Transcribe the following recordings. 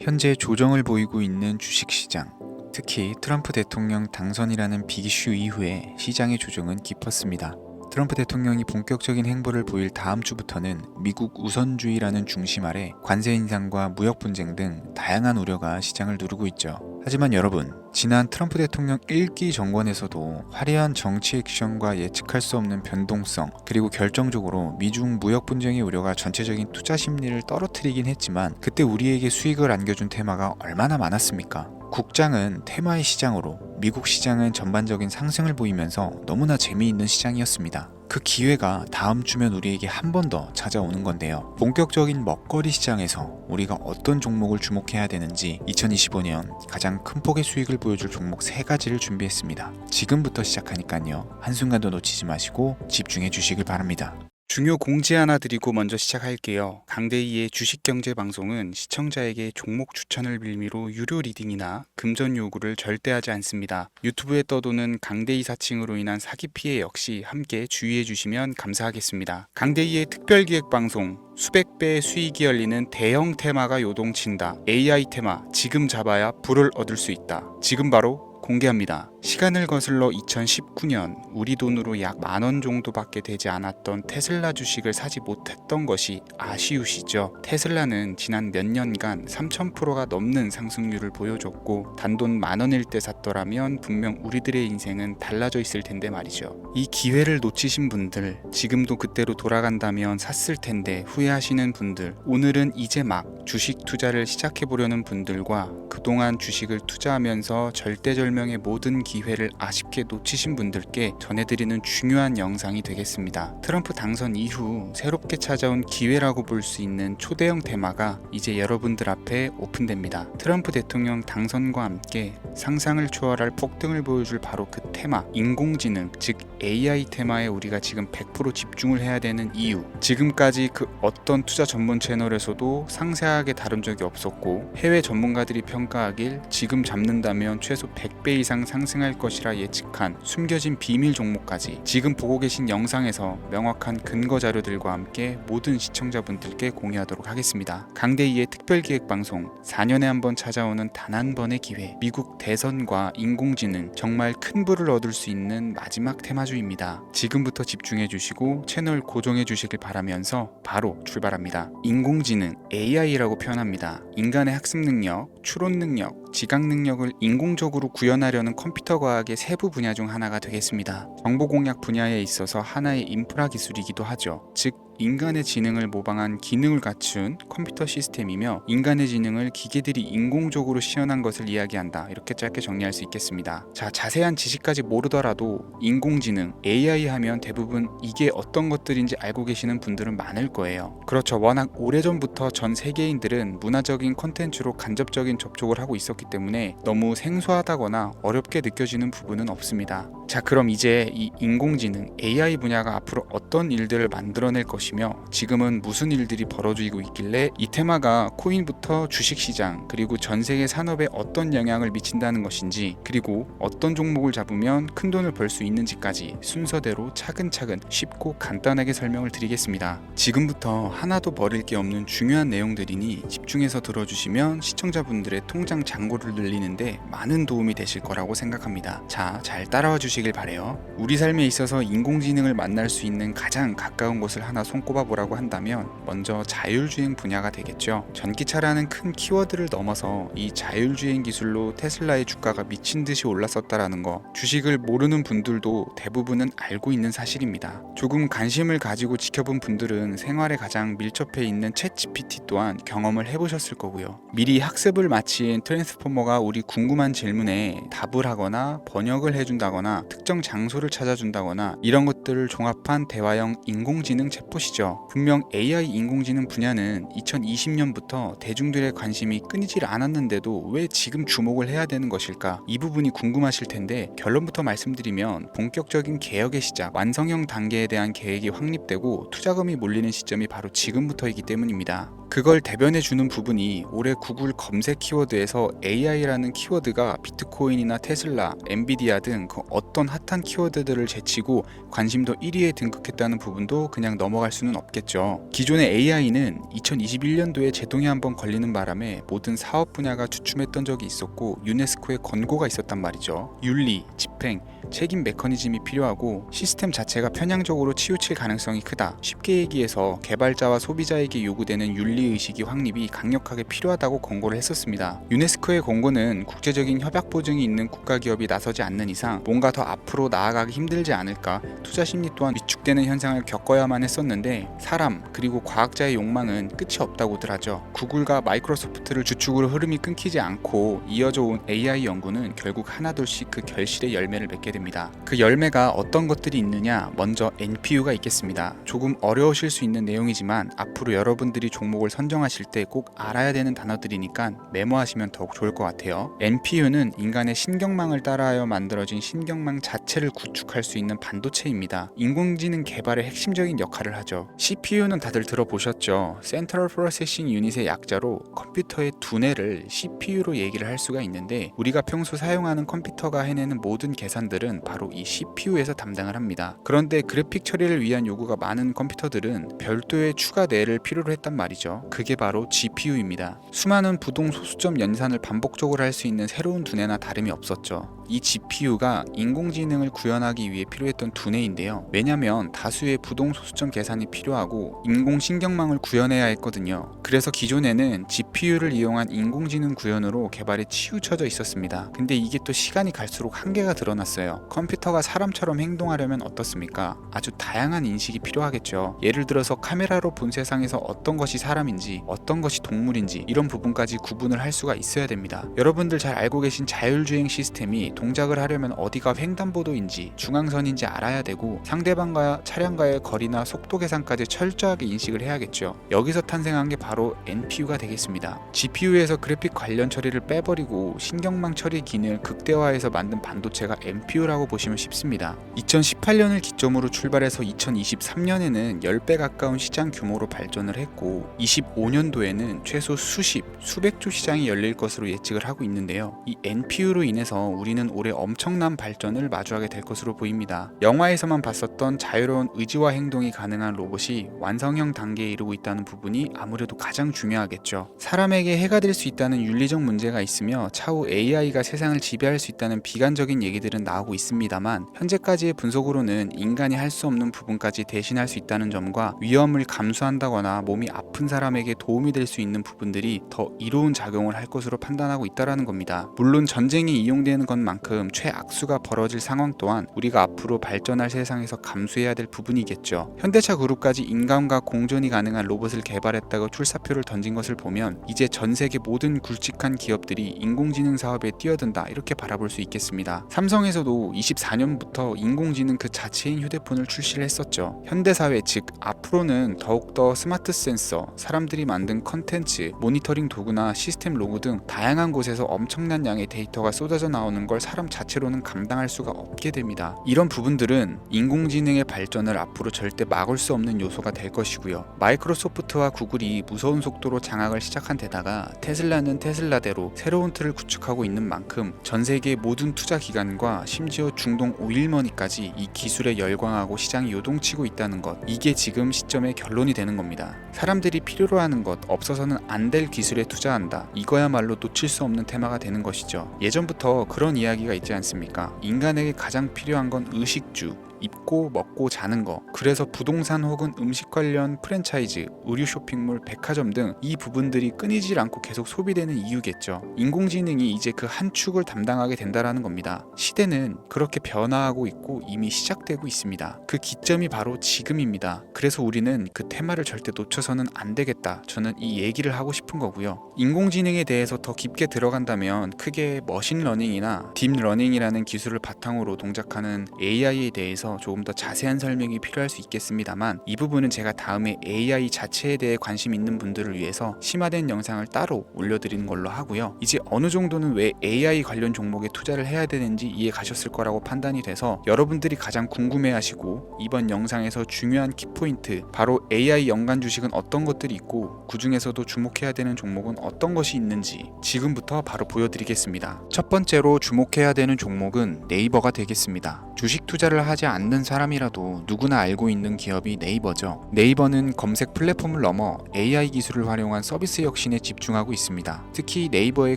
현재 조정을 보이고 있는 주식시장. 특히 트럼프 대통령 당선이라는 빅이슈 이후에 시장의 조정은 깊었습니다. 트럼프 대통령이 본격적인 행보를 보일 다음 주부터는 미국 우선주의라는 중심 아래 관세 인상과 무역 분쟁 등 다양한 우려가 시장을 누르고 있죠. 하지만 여러분, 지난 트럼프 대통령 1기 정권에서도 화려한 정치 액션과 예측할 수 없는 변동성, 그리고 결정적으로 미중 무역 분쟁의 우려가 전체적인 투자 심리를 떨어뜨리긴 했지만 그때 우리에게 수익을 안겨준 테마가 얼마나 많았습니까? 국장은 테마의 시장으로 미국 시장은 전반적인 상승을 보이면서 너무나 재미있는 시장이었습니다. 그 기회가 다음 주면 우리에게 한 번 더 찾아오는 건데요. 본격적인 먹거리 시장에서 우리가 어떤 종목을 주목해야 되는지 2025년 가장 큰 폭의 수익을 보여줄 종목 세 가지를 준비했습니다. 지금부터 시작하니까요. 한순간도 놓치지 마시고 집중해 주시길 바랍니다. 중요 공지 하나 드리고 먼저 시작할게요. 강대희의 주식경제 방송은 시청자에게 종목 추천을 빌미로 유료 리딩이나 금전 요구를 절대 하지 않습니다. 유튜브에 떠도는 강대희 사칭으로 인한 사기 피해 역시 함께 주의해 주시면 감사하겠습니다. 강대희의 특별 기획 방송 수백 배의 수익이 열리는 대형 테마가 요동친다. AI 테마 지금 잡아야 불을 얻을 수 있다. 지금 바로 공개합니다. 시간을 거슬러 2019년 우리 돈으로 약 만 원 정도밖에 되지 않았던 테슬라 주식을 사지 못했던 것이 아쉬우시죠? 테슬라는 지난 몇 년간 3000%가 넘는 상승률을 보여줬고 단돈 만 원일 때 샀더라면 분명 우리들의 인생은 달라져 있을 텐데 말이죠. 이 기회를 놓치신 분들, 지금도 그때로 돌아간다면 샀을 텐데 후회하시는 분들, 오늘은 이제 막 주식 투자를 시작해 보려는 분들과 그동안 주식을 투자하면서 절대절명의 모든 기회를 아쉽게 놓치신 분들께 전해드리는 중요한 영상이 되겠습니다. 트럼프 당선 이후 새롭게 찾아온 기회라고 볼 수 있는 초대형 테마가 이제 여러분들 앞에 오픈됩니다. 트럼프 대통령 당선과 함께 상상을 초월할 폭등을 보여줄 바로 그 테마, 인공지능, 즉 AI 테마에 우리가 지금 100% 집중을 해야 되는 이유. 지금까지 그 어떤 투자 전문 채널에서도 상세하게 다룬 적이 없었고 해외 전문가들이 평가하길 지금 잡는다면 최소 100배 이상 상승 할 것이라 예측한 숨겨진 비밀 종목까지 지금 보고 계신 영상에서 명확한 근거 자료들과 함께 모든 시청자분들께 공유하도록 하겠습니다. 강대희의 특별기획 방송 4년에 한 번 찾아오는 단 한 번의 기회 미국 대선과 인공지능 정말 큰 부를 얻을 수 있는 마지막 테마주입니다. 지금부터 집중해 주시고 채널 고정해 주시길 바라면서 바로 출발합니다. 인공지능 AI라고 표현합니다. 인간의 학습 능력, 추론 능력, 지각 능력을 인공적으로 구현하려는 컴퓨터 과학의 세부 분야 중 하나가 되겠습니다. 정보 공약 분야에 있어서 하나의 인프라 기술이기도 하죠. 즉 인간의 지능을 모방한 기능을 갖춘 컴퓨터 시스템이며 인간의 지능을 기계들이 인공적으로 시연한 것을 이야기한다. 이렇게 짧게 정리할 수 있겠습니다. 자, 자세한 지식까지 모르더라도 인공지능, AI 하면 대부분 이게 어떤 것들인지 알고 계시는 분들은 많을 거예요. 그렇죠. 워낙 오래전부터 전 세계인들은 문화적인 콘텐츠로 간접적인 접촉을 하고 있었기 때문에 너무 생소하다거나 어렵게 느껴지는 부분은 없습니다. 자, 그럼 이제 이 인공지능, AI 분야가 앞으로 어떤 일들을 만들어낼 것이 며 지금은 무슨 일들이 벌어지고 있길래 이 테마가 코인부터 주식시장 그리고 전 세계 산업에 어떤 영향을 미친다는 것인지 그리고 어떤 종목을 잡으면 큰 돈을 벌 수 있는지까지 순서대로 차근차근 쉽고 간단하게 설명을 드리겠습니다. 지금부터 하나도 버릴 게 없는 중요한 내용들이니 집중해서 들어주시면 시청자분들의 통장 잔고를 늘리는데 많은 도움이 되실 거라고 생각합니다. 자, 잘 따라와 주시길 바래요. 우리 삶에 있어서 인공지능을 만날 수 있는 가장 가까운 곳을 하나 손 꼽아 보라고 한다면 먼저 자율주행 분야가 되겠죠. 전기차라는 큰 키워드를 넘어서 이 자율주행 기술로 테슬라의 주가가 미친 듯이 올랐었다라는 거 주식을 모르는 분들도 대부분은 알고 있는 사실입니다. 조금 관심을 가지고 지켜본 분들은 생활에 가장 밀접해 있는 챗 GPT 또한 경험을 해보셨을 거고요. 미리 학습을 마친 트랜스포머가 우리 궁금한 질문에 답을 하거나 번역을 해준다거나 특정 장소를 찾아준다거나 이런 것들을 종합한 대화형 인공지능 챗봇이 죠. 분명 AI 인공지능 분야는 2020년부터 대중들의 관심이 끊이질 않았는데도 왜 지금 주목을 해야 되는 것일까? 이 부분이 궁금하실 텐데 결론부터 말씀드리면 본격적인 개혁의 시작, 완성형 단계에 대한 계획이 확립되고 투자금이 몰리는 시점이 바로 지금부터이기 때문입니다. 그걸 대변해 주는 부분이 올해 구글 검색 키워드에서 AI라는 키워드가 비트코인이나 테슬라, 엔비디아 등 그 어떤 핫한 키워드들을 제치고 관심도 1위에 등극했다는 부분도 그냥 넘어갈 넘어 갈 수는 없겠죠. 기존의 AI는 2021년도에 제동이 한번 걸리는 바람에 모든 사업 분야가 주춤했던 적이 있었고 유네스코의 권고가 있었단 말이죠. 윤리, 집행, 책임 메커니즘이 필요하고 시스템 자체가 편향적으로 치우칠 가능성이 크다. 쉽게 얘기해서 개발자와 소비자에게 요구되는 윤리 의식이 확립이 강력하게 필요하다고 권고를 했었습니다. 유네스코의 권고는 국제적인 협약 보증이 있는 국가 기업이 나서지 않는 이상 뭔가 더 앞으로 나아가기 힘들지 않을까 투자 심리 또한 위축되는 현상을 겪어야만 했었는데 사람 그리고 과학자의 욕망은 끝이 없다고들 하죠. 구글과 마이크로소프트를 주축으로 흐름이 끊기지 않고 이어져 온 AI 연구는 결국 하나둘씩 그 결실의 열매를 맺게 됩니다. 그 열매가 어떤 것들이 있느냐 먼저 NPU가 있겠습니다. 조금 어려우실 수 있는 내용이지만 앞으로 여러분들이 종목을 선정하실 때 꼭 알아야 되는 단어들이니까 메모하시면 더욱 좋을 것 같아요. NPU는 인간의 신경망을 따라하여 만들어진 신경망 자체를 구축할 수 있는 반도체입니다. 인공지능 개발의 핵심적인 역할을 하죠. CPU는 다들 들어보셨죠? Central Processing Unit의 약자로 컴퓨터의 두뇌를 CPU로 얘기를 할 수가 있는데 우리가 평소 사용하는 컴퓨터가 해내는 모든 계산들 은 바로 이 CPU에서 담당을 합니다. 그런데 그래픽 처리를 위한 요구가 많은 컴퓨터들은 별도의 추가 뇌를 필요로 했단 말이죠. 그게 바로 GPU입니다. 수많은 부동 소수점 연산을 반복적으로 할 수 있는 새로운 두뇌나 다름이 없었죠. 이 GPU가 인공지능을 구현하기 위해 필요했던 두뇌인데요. 왜냐면 다수의 부동 소수점 계산이 필요하고 인공신경망을 구현해야 했거든요. 그래서 기존에는 GPU를 이용한 인공지능 구현으로 개발에 치우쳐져 있었습니다. 근데 이게 또 시간이 갈수록 한계가 드러났어요. 컴퓨터가 사람처럼 행동하려면 어떻습니까? 아주 다양한 인식이 필요하겠죠. 예를 들어서 카메라로 본 세상에서 어떤 것이 사람인지, 어떤 것이 동물인지 이런 부분까지 구분을 할 수가 있어야 됩니다. 여러분들 잘 알고 계신 자율주행 시스템이 동작을 하려면 어디가 횡단보도인지 중앙선인지 알아야 되고 상대방과 차량과의 거리나 속도 계산까지 철저하게 인식을 해야겠죠. 여기서 탄생한 게 바로 NPU가 되겠습니다. GPU에서 그래픽 관련 처리를 빼버리고 신경망 처리 기능을 극대화해서 만든 반도체가 NPU 라고 보시면 쉽습니다. 2018년을 기점으로 출발해서 2023년에는 10배 가까운 시장 규모로 발전을 했고 25년도에는 최소 수십, 수백조 시장이 열릴 것으로 예측을 하고 있는데요. 이 NPU로 인해서 우리는 올해 엄청난 발전을 마주하게 될 것으로 보입니다. 영화에서만 봤었던 자유로운 의지와 행동이 가능한 로봇이 완성형 단계에 이르고 있다는 부분이 아무래도 가장 중요하겠죠. 사람에게 해가 될 수 있다는 윤리적 문제가 있으며 차후 AI가 세상을 지배할 수 있다는 비관적인 얘기들은 나오고 있습니다만 현재까지의 분석으로는 인간이 할 수 없는 부분까지 대신할 수 있다는 점과 위험을 감수한다거나 몸이 아픈 사람에게 도움이 될 수 있는 부분들이 더 이로운 작용을 할 것으로 판단하고 있다라는 겁니다. 물론 전쟁에 이용되는 것만큼 최악수가 벌어질 상황 또한 우리가 앞으로 발전할 세상에서 감수해야 될 부분이겠죠. 현대차 그룹까지 인간과 공존이 가능한 로봇을 개발했다고 출사표를 던진 것을 보면 이제 전 세계 모든 굵직한 기업들이 인공지능 사업에 뛰어든다 이렇게 바라볼 수 있겠습니다. 삼성에서도 24년부터 인공지능 그 자체인 휴대폰을 출시를 했었죠. 현대사회 즉 앞으로는 더욱더 스마트 센서, 사람들이 만든 컨텐츠, 모니터링 도구나 시스템 로그 등 다양한 곳에서 엄청난 양의 데이터가 쏟아져 나오는 걸 사람 자체로는 감당할 수가 없게 됩니다. 이런 부분들은 인공지능의 발전을 앞으로 절대 막을 수 없는 요소가 될 것이고요. 마이크로소프트와 구글이 무서운 속도로 장악을 시작한 데다가 테슬라는 테슬라대로 새로운 틀을 구축하고 있는 만큼 전 세계 모든 투자 기관과 심지어 중동 오일머니까지 이 기술에 열광하고 시장이 요동치고 있다는 것 이게 지금 시점의 결론이 되는 겁니다. 사람들이 필요로 하는 것 없어서는 안 될 기술에 투자한다. 이거야말로 놓칠 수 없는 테마가 되는 것이죠. 예전부터 그런 이야기가 있지 않습니까? 인간에게 가장 필요한 건 의식주, 입고 먹고 자는 거. 그래서 부동산 혹은 음식 관련 프랜차이즈, 의류 쇼핑몰, 백화점 등 이 부분들이 끊이질 않고 계속 소비되는 이유겠죠. 인공지능이 이제 그 한 축을 담당하게 된다라는 겁니다. 시대는 그렇게 변화하고 있고 이미 시작되고 있습니다. 그 기점이 바로 지금입니다. 그래서 우리는 그 테마를 절대 놓쳐서는 안 되겠다. 저는 이 얘기를 하고 싶은 거고요. 인공지능에 대해서 더 깊게 들어간다면 크게 머신러닝이나 딥러닝이라는 기술을 바탕으로 동작하는 AI에 대해서 조금 더 자세한 설명이 필요할 수 있겠습니다만 이 부분은 제가 다음에 AI 자체에 대해 관심 있는 분들을 위해서 심화된 영상을 따로 올려드리는 걸로 하고요. 이제 어느 정도는 왜 AI 관련 종목에 투자를 해야 되는지 이해 가셨을 거라고 판단이 돼서 여러분들이 가장 궁금해하시고 이번 영상에서 중요한 키포인트 바로 AI 연간 주식은 어떤 것들이 있고 그 중에서도 주목해야 되는 종목은 어떤 것이 있는지 지금부터 바로 보여드리겠습니다. 첫 번째로 주목해야 되는 종목은 네이버가 되겠습니다. 주식 투자를 하지 않 않는 사람이라도 누구나 알고 있는 기업이 네이버죠. 네이버는 검색 플랫폼을 넘어 AI 기술을 활용한 서비스 혁신에 집중하고 있습니다. 특히 네이버의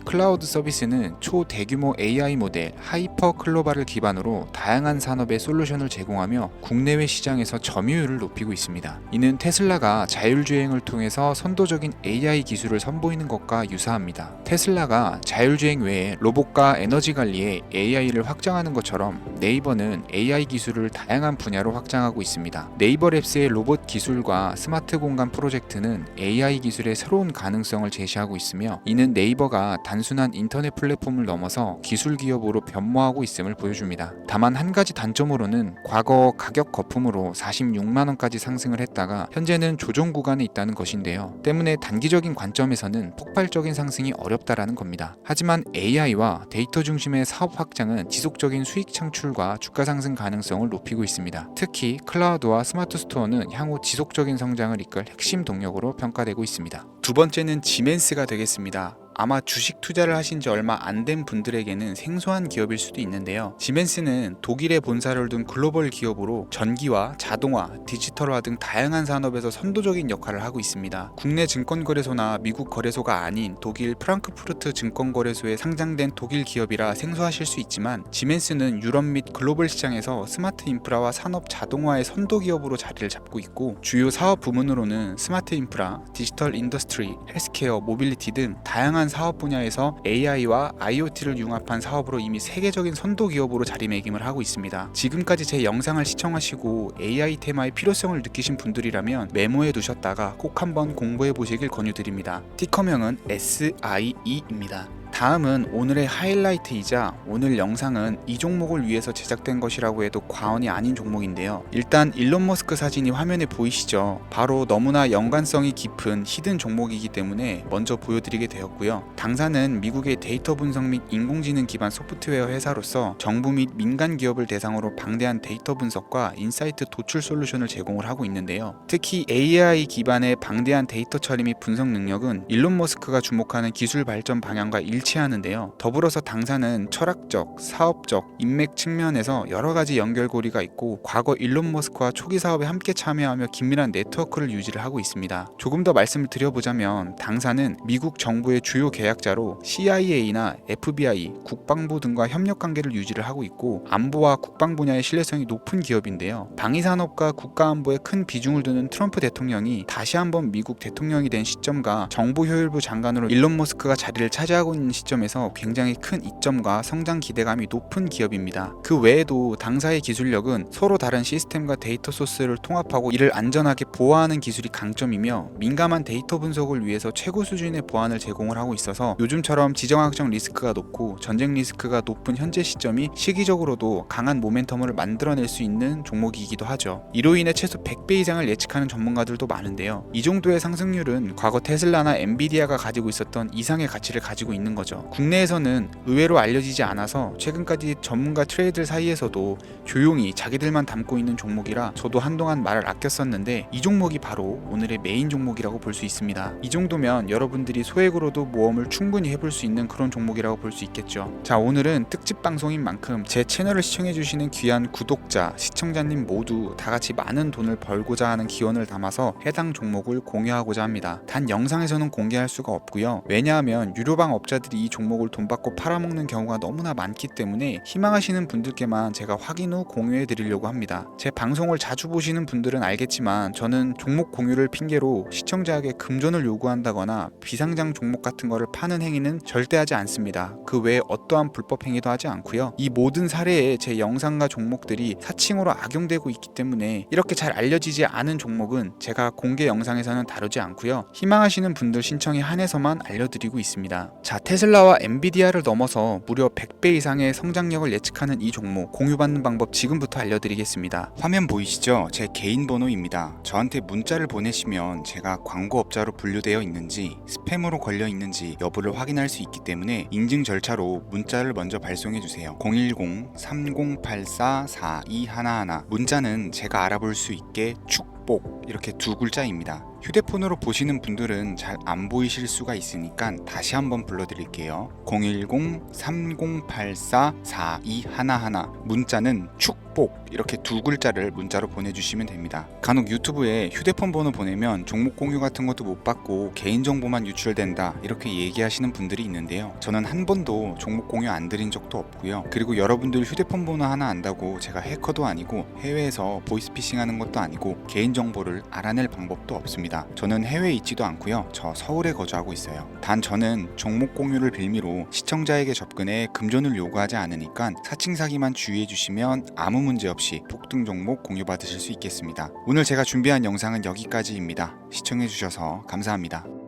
클라우드 서비스는 초대규모 AI 모델 하이퍼 클로바를 기반으로 다양한 산업에 솔루션을 제공하며 국내외 시장에서 점유율을 높이고 있습니다. 이는 테슬라가 자율주행을 통해서 선도적인 AI 기술을 선보이는 것과 유사합니다. 테슬라가 자율주행 외에 로봇과 에너지 관리에 AI를 확장하는 것처럼 네이버는 AI 기술을 다양한 분야로 확장하고 있습니다. 네이버 랩스의 로봇 기술과 스마트 공간 프로젝트는 AI 기술의 새로운 가능성을 제시하고 있으며 이는 네이버가 단순한 인터넷 플랫폼을 넘어서 기술 기업으로 변모하고 있음을 보여줍니다. 다만 한 가지 단점으로는 과거 가격 거품으로 46만 원까지 상승을 했다가 현재는 조정 구간에 있다는 것인데요. 때문에 단기적인 관점에서는 폭발적인 상승이 어렵다라는 겁니다. 하지만 AI와 데이터 중심의 사업 확장은 지속적인 수익 창출과 주가 상승 가능성을 높이 고 있습니다. 특히 클라우드와 스마트 스토어는 향후 지속적인 성장을 이끌 핵심 동력으로 평가되고 있습니다. 두 번째는 지멘스가 되겠습니다. 아마 주식 투자를 하신 지 얼마 안 된 분들에게는 생소한 기업일 수도 있는데요. 지멘스는 독일에 본사를 둔 글로벌 기업으로 전기와 자동화, 디지털화 등 다양한 산업에서 선도적인 역할을 하고 있습니다. 국내 증권거래소나 미국 거래소가 아닌 독일 프랑크푸르트 증권거래소에 상장된 독일 기업이라 생소하실 수 있지만 지멘스는 유럽 및 글로벌 시장에서 스마트 인프라와 산업 자동화의 선도 기업으로 자리를 잡고 있고 주요 사업 부문으로는 스마트 인프라, 디지털 인더스트리, 헬스케어, 모빌리티 등 다양한 사업 분야에서 AI와 IoT를 융합한 사업으로 이미 세계적인 선도 기업으로 자리매김을 하고 있습니다. 지금까지 제 영상을 시청하시고 AI 테마의 필요성을 느끼신 분들이라면 메모해 두셨다가 꼭 한번 공부해 보시길 권유드립니다. 티커명은 SIE입니다. 다음은 오늘의 하이라이트이자 오늘 영상은 이 종목을 위해서 제작된 것이라고 해도 과언이 아닌 종목인데요. 일단 일론 머스크 사진이 화면에 보이시죠? 바로 너무나 연관성이 깊은 히든 종목이기 때문에 먼저 보여드리게 되었고요. 당사는 미국의 데이터 분석 및 인공지능 기반 소프트웨어 회사로서 정부 및 민간 기업을 대상으로 방대한 데이터 분석과 인사이트 도출 솔루션을 제공을 하고 있는데요. 특히 AI 기반의 방대한 데이터 처리 및 분석 능력은 일론 머스크가 주목하는 기술 발전 방향과 일 치하는데요. 더불어서 당사는 철학적, 사업적, 인맥 측면에서 여러 가지 연결고리가 있고 과거 일론 머스크와 초기 사업에 함께 참여하며 긴밀한 네트워크를 유지를 하고 있습니다. 조금 더 말씀을 드려보자면 당사는 미국 정부의 주요 계약자로 CIA나 FBI, 국방부 등과 협력 관계를 유지를 하고 있고 안보와 국방 분야의 신뢰성이 높은 기업인데요. 방위산업과 국가안보에 큰 비중을 두는 트럼프 대통령이 다시 한번 미국 대통령이 된 시점과 정보효율부 장관으로 일론 머스크가 자리를 차지하고 있는 시점에서 굉장히 큰 이점과 성장 기대감이 높은 기업입니다. 그 외에도 당사의 기술력은 서로 다른 시스템과 데이터 소스를 통합하고 이를 안전하게 보호하는 기술이 강점이며 민감한 데이터 분석을 위해서 최고 수준의 보안을 제공을 하고 있어서 요즘처럼 지정학적 리스크가 높고 전쟁 리스크가 높은 현재 시점이 시기적으로도 강한 모멘텀을 만들어낼 수 있는 종목이기도 하죠. 이로 인해 최소 100배 이상을 예측하는 전문가들도 많은데요. 이 정도의 상승률은 과거 테슬라나 엔비디아가 가지고 있었던 이상의 가치를 가지고 있는 거죠. 국내에서는 의외로 알려지지 않아서 최근까지 전문가 트레이들 사이에서도 조용히 자기들만 담고 있는 종목이라 저도 한동안 말을 아꼈었는데 이 종목이 바로 오늘의 메인 종목이라고 볼 수 있습니다. 이 정도면 여러분들이 소액으로도 모험을 충분히 해볼 수 있는 그런 종목이라고 볼 수 있겠죠. 자 오늘은 특집 방송인 만큼 제 채널을 시청해주시는 귀한 구독자, 시청자님 모두 다 같이 많은 돈을 벌고자 하는 기원을 담아서 해당 종목을 공유하고자 합니다. 단 영상에서는 공개할 수가 없고요. 왜냐하면 유료방 업자들이 이 종목을 돈 받고 팔아먹는 경우가 너무나 많기 때문에 희망하시는 분들께만 제가 확인 후 공유해 드리려고 합니다. 제 방송을 자주 보시는 분들은 알겠지만 저는 종목 공유를 핑계로 시청자에게 금전을 요구한다거나 비상장 종목 같은 거를 파는 행위는 절대 하지 않습니다. 그 외에 어떠한 불법 행위도 하지 않고요. 이 모든 사례에 제 영상과 종목들이 사칭으로 악용되고 있기 때문에 이렇게 잘 알려지지 않은 종목은 제가 공개 영상에서는 다루지 않고요. 희망하시는 분들 신청에 한해서만 알려드리고 있습니다. 자, 테슬라와 엔비디아를 넘어서 무려 100배 이상의 성장력을 예측하는 이 종목 공유받는 방법 지금부터 알려드리겠습니다. 화면 보이시죠? 제 개인 번호입니다. 저한테 문자를 보내시면 제가 광고업자로 분류되어 있는지 스팸으로 걸려 있는지 여부를 확인할 수 있기 때문에 인증 절차로 문자를 먼저 발송해 주세요. 010-3084-4211 문자는 제가 알아볼 수 있게 축 복 이렇게 두 글자입니다. 휴대폰으로 보시는 분들은 잘 안 보이실 수가 있으니까 다시 한번 불러드릴게요. 010-3084-4211 문자는 축 뽁 이렇게 두 글자를 문자로 보내주시면 됩니다. 간혹 유튜브에 휴대폰 번호 보내면 종목 공유 같은 것도 못 받고 개인정보만 유출된다 이렇게 얘기하시는 분들이 있는데요. 저는 한 번도 종목 공유 안 드린 적도 없고요. 그리고 여러분들 휴대폰 번호 하나 안다고 제가 해커도 아니고 해외에서 보이스피싱 하는 것도 아니고 개인정보를 알아낼 방법도 없습니다. 저는 해외에 있지도 않고요. 저 서울에 거주하고 있어요. 단 저는 종목 공유를 빌미로 시청자에게 접근해 금전을 요구하지 않으니까 사칭 사기만 주의해 주시면 아무 문제 없이 폭등 종목 공유 받으실 수 있겠습니다. 오늘 제가 준비한 영상은 여기까지입니다. 시청해 주셔서 감사합니다.